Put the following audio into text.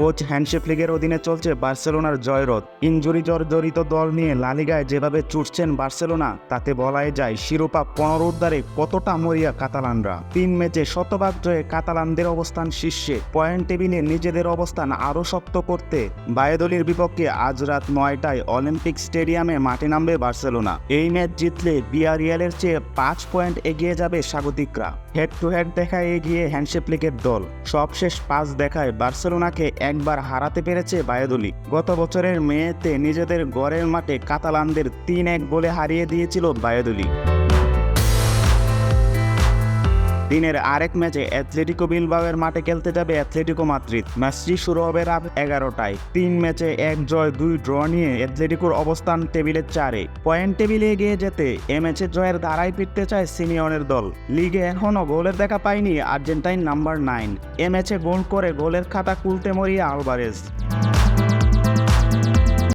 Coach hand shape লিগের অধীনে চলছে বার্সেলোনার জয়রথ। ইঞ্জুরি জর্জরিত দল নিয়ে লালিগায় যেভাবে চুটছেন বার্সেলোনা, তাতে বলাই যায় শিরোপা পুনরুদ্ধারে কতটা মরিয়া কাতালানরা। তিন ম্যাচে শতভাগ জয়ে কাতালানদের অবস্থান শীর্ষে। পয়েন্ট টেবিলে নিজেদের অবস্থান আরও শক্ত করতে বায়োদলির বিপক্ষে আজ রাত নয়টায় অলিম্পিক স্টেডিয়ামে মাঠে নামবে বার্সেলোনা। এই ম্যাচ জিতলে বিয়ারিয়ালের চেয়ে পাঁচ পয়েন্ট এগিয়ে যাবে স্বাগতিকরা। হেড টু হেড দেখায় এগিয়ে হ্যান্ডশেপ লিগের দল। সবশেষ পাঁচ দেখায় বার্সেলোনাকে একবার হারাতে পেরেছে বায়োদলি। গত বছরের মেয়েতে নিজেদের গড়ের মাঠে কাতালানদের তিন এক বলে হারিয়ে দিয়েছিল বায়োদলি। দিনের আরেক ম্যাচে অ্যাথলেটিকো বিলবাওয়ের মাঠে খেলতে যাবে অ্যাথলেটিকো মাদ্রিদ। ম্যাচটি শুরু হবে রাত এগারোটায়। তিন ম্যাচে এক জয়, দুই ড্র নিয়ে অ্যাথলেটিকোর অবস্থান টেবিলের চারে। পয়েন্ট টেবিলে এগিয়ে যেতে এ ম্যাচে জয়ের ধারায় ফিরতে চায় সিনিয়নের দল। লিগে এখনও গোলের দেখা পায়নি আর্জেন্টাইন নাম্বার নাইন। এ ম্যাচে গোল করে গোলের খাতা খুলতে মরিয়া আলভারেজ